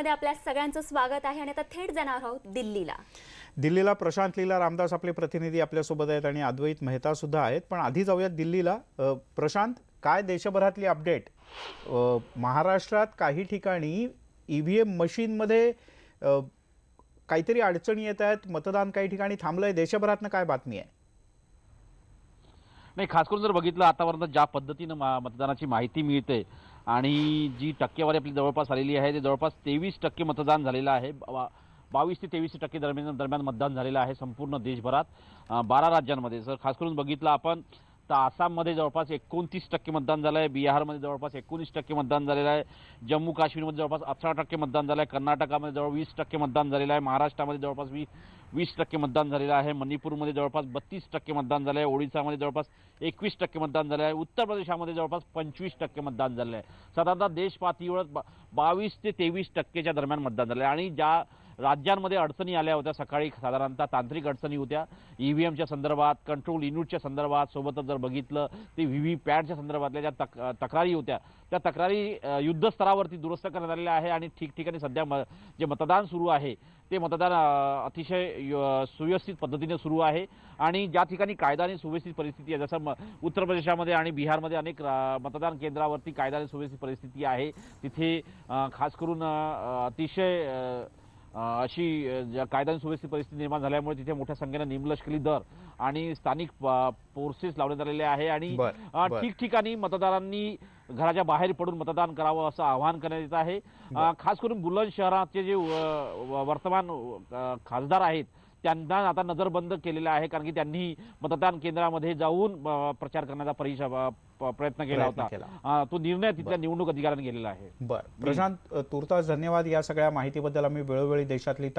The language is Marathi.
मध्ये आपल्या सगळ्यांचं स्वागत आहे आणि आता थेट जाणार आहोत दिल्लीला. दिल्लीला प्रशांत लीला रामदास आपले प्रतिनिधी आपल्यासोबत आहेत आणि अद्वैत मेहता सुद्धा आहेत. पण आधी जाऊयात दिल्लीला. प्रशांत काय देशभरातली अपडेट? महाराष्ट्रात काही ठिकाणी ई व्ही एम मशीनमध्ये अ, काहीतरी अडचणी येत आहेत मतदान काही ठिकाणी थांबलंय देशभरातनं काय बातमी आहे? नाही खास करून जर बघितलं आतापर्यंत ज्या पद्धतीनं मतदानाची माहिती मिळते आणि जी टक्केवारी आपली जवळपास आलेली आहे ते जवळपास तेवीस टक्के मतदान झालेलं आहे बा- बावीस ते तेवीस टक्के दरम्यान दरम्यान मतदान झालेलं आहे संपूर्ण देशभरात बारा राज्यांमध्ये. जर खास करून बघितलं आपण तर आसाममध्ये जवळपास एकोणतीस टक्के मतदान झालं आहे बिहारमध्ये जवळपास एकोणीस टक्के मतदान झालेलं आहे जम्मू काश्मीरमध्ये जवळपास अठरा टक्के मतदान झालं आहे कर्नाटकामध्ये जवळ वीस टक्के मतदान झालेलं आहे महाराष्ट्रामध्ये जवळपास वीस वीस टक्के मतदान झालेलं आहे मणिपूरमध्ये जवळपास बत्तीस टक्के मतदान झालं आहे ओडिसामध्ये जवळपास एकवीस टक्के मतदान झालं आहे उत्तर प्रदेशामध्ये जवळपास पंचवीस टक्के मतदान झालेलं आहे. साधारणतः देशपातळीवर बा- बावीस ते तेवीस टक्केच्या दरम्यान मतदान झालं आहे आणि ज्या राज्यांमध्ये अडचणी आल्या होत्या. सकाळी साधारणतः तांत्रिक अडचणी होत्या. ई व्ही एमच्या संदर्भात कंट्रोल युनिटच्या संदर्भात सोबतच जर बघितलं ते व्ही व्ही पॅडच्या संदर्भातल्या ज्या तक तक्रारी होत्या त्या तक्रारी युद्धस्तरावरती दुरुस्त करण्यात आलेल्या आहे आणि ठिकठिकाणी सध्या म जे मतदान सुरू आहे ते मतदान अतिशय सुव्यवस्थित पद्धतीने सुरू आहे. आणि ज्या ठिकाणी कायदा आणि सुव्यवस्थित परिस्थिती आहे जसं म उत्तर प्रदेशामध्ये आणि बिहारमध्ये अनेक मतदान केंद्रावरती कायदा आणि सुव्यवस्थित परिस्थिती आहे. तिथे खास करून अतिशय अशी ज्या कायदा सुव्यवस्थित परिस्थिती निर्माण झाल्यामुळे तिथे मोठ्या संख्येनं निमलष्करी दल आणि स्थानिक फोर्सेस लावण्यात आलेले आहे आणि. ठिकठिकाणी मतदारांनी घराच्या बाहेर पडून मतदान करावं असं आवाहन करण्यात येत आहे खास करून बुलंद शहराचे जे वर्तमान खासदार आहेत त्यांना आता नजरबंद केलेलं आहे कारण की त्यांनी मतदान केंद्रामध्ये जाऊन प्रचार करण्याचा परिश अ, प- प्रयत्न केला होता. तो निर्णय तिथल्या निवडणूक अधिकाऱ्यांनी केलेला आहे. बरं. प्रशांत तुर्तास धन्यवाद. या सगळ्या माहितीबद्दल आम्ही वेळोवेळी देशातली ताजी